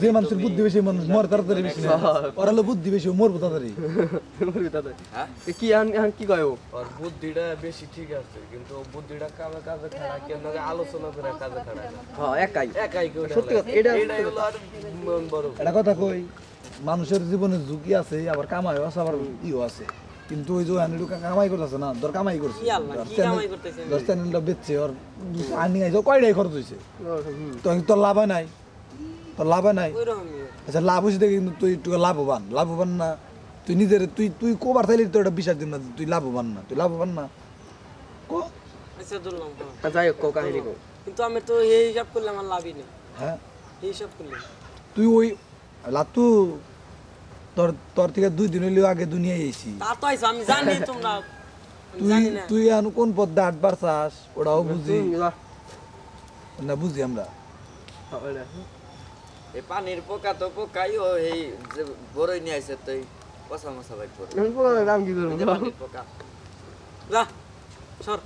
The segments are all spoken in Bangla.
যে মানুষের বুদ্ধি বেশি মানুষ মরে তাড়াতাড়ি বেশি না। হলো বুদ্ধি বেশি মরবো তাড়াতাড়ি। মরবি তাতে। হ্যাঁ? কি এখন এখন কি কয় ওর বুদ্ধিটা বেশি ঠিক আছে কিন্তু বুদ্ধিটা কাজে কেন আলোচনা করে কাজে খাড়ায় হ্যাঁ একাই। একাই সত্যি কথা, এটা কথা কই? মানুষের জীবনে ঝুঁকি আছে আবার কামাইও আছে আবার ইও আছে। কিন্তু ওই যে আনিডু কামাই করতেছে না ধর কামাই করছে। চ্যানেল- চ্যানেলটা বেচছে ওর আর্নিং আইছে কয়টাই খরচ হয়েছে। তো তোর লাভ হয় নাই তোর লাভ হয় নাই আচ্ছা লাভ হয়েছে দেখে কিন্তু তুই একটু লাভবান লাভবান না। তুই নিজের তুই তুই কোবার চাইলে তোর একটা বিশ্বাস দিন না তুই লাভবান না তুই লাভবান না। কো। আচ্ছা ধরলাম হ্যাঁ। যাই হোক কাহিনী কিন্তু আমি তো এই হিসাব করলে আমার লাভই নেই। হ্যাঁ। এই হিসাব করলে। তুই ওই লাতু তোর তোর থেকে দুই দিন হইলেও আগে দুনিয়ায় এসি তা তো আইসো আমি জানি তোমরা আমি তুই জানি না। তুই এখন কোন পদ্মা আটবার চাস ওটাও বুঝি। না বুঝি আমরা। এই পানির পোকা তো পোকাই ও এই যে বড়ই নিয়ে আইছে তো এই পচা মশা বাইক করে। এখন পোকার নাম কি করব? পানির পোকা। যা সর।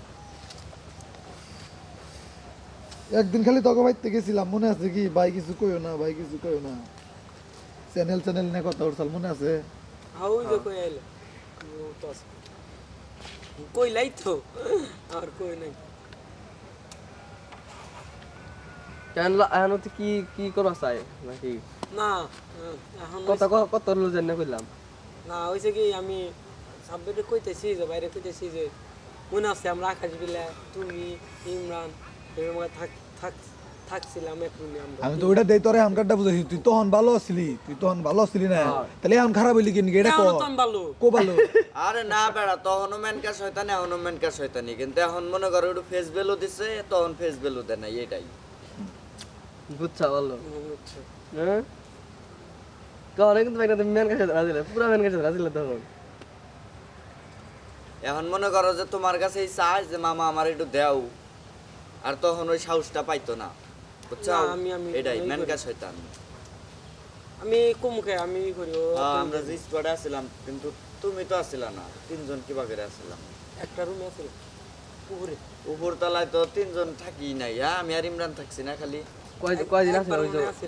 একদিন খালি তোকে বাইতে গেছিলাম মনে আছে কি? ভাই কিছু কইও না ভাই কিছু কইও না। চ্যানেল চ্যানেল নিয়ে কথা উঠছাল মনে আছে? হাউ যে কই আইলে? আছে। কইলাই তো? আর কই নাই। কেন লা- এখন তো কি কি করা চাই? নাকি? না এখন কত ক- কত রুল জানি না কইলাম। না হয়েছে কি আমি সাবজেক্টে কইতেছি যে বাইরে কইতেছি যে মনে আছে আমরা আকাশ বিলা তুমি ইমরান এরকম থাক থাক থাকছিলাম আমরা। আমি তো ওইটা দেই তোরে এখনকারটা বুঝাইছি তুই তখন ভালো আছিলি তুই তখন ভালো আছিলি না? তাহলে এখন খারাপ হইলি কেন এটা কো ভালো। কো ভালো। আরে না বেড়া শয়তানি কিন্তু এখন মনে করো একটু ফেস ভ্যালু দিছে তখন ফেস ভ্যালু দেয় না এটাই। বুঝছা মনে হচ্ছে। হ্যাঁ? কারণ কিন্তু একটা মেন কাছে রাজি পুরা মেন কাছে রাজি তখন। এখন মনে করো যে তোমার কাছে এই চাই যে মামা আমার একটু দেও আর তখন ওই সাহসটা পাইতো না। বুঝছ? আমি- আমি- এটাই আমি মেনকা শয়তান। আমি কুমুখে আমি করি আমরা যে স্কোয়াডে আসছিলাম কিন্তু তুমি তো আসছিলা না তিনজন কিবা করে আসছিলাম? একটা রুমে আছে উপরে উপর তলায় তো তিনজন থাকি নাই হ্যাঁ? আমি আর ইমরান থাকছি না খালি। কয় কয়দিন আছে একবার ওই যে আছে।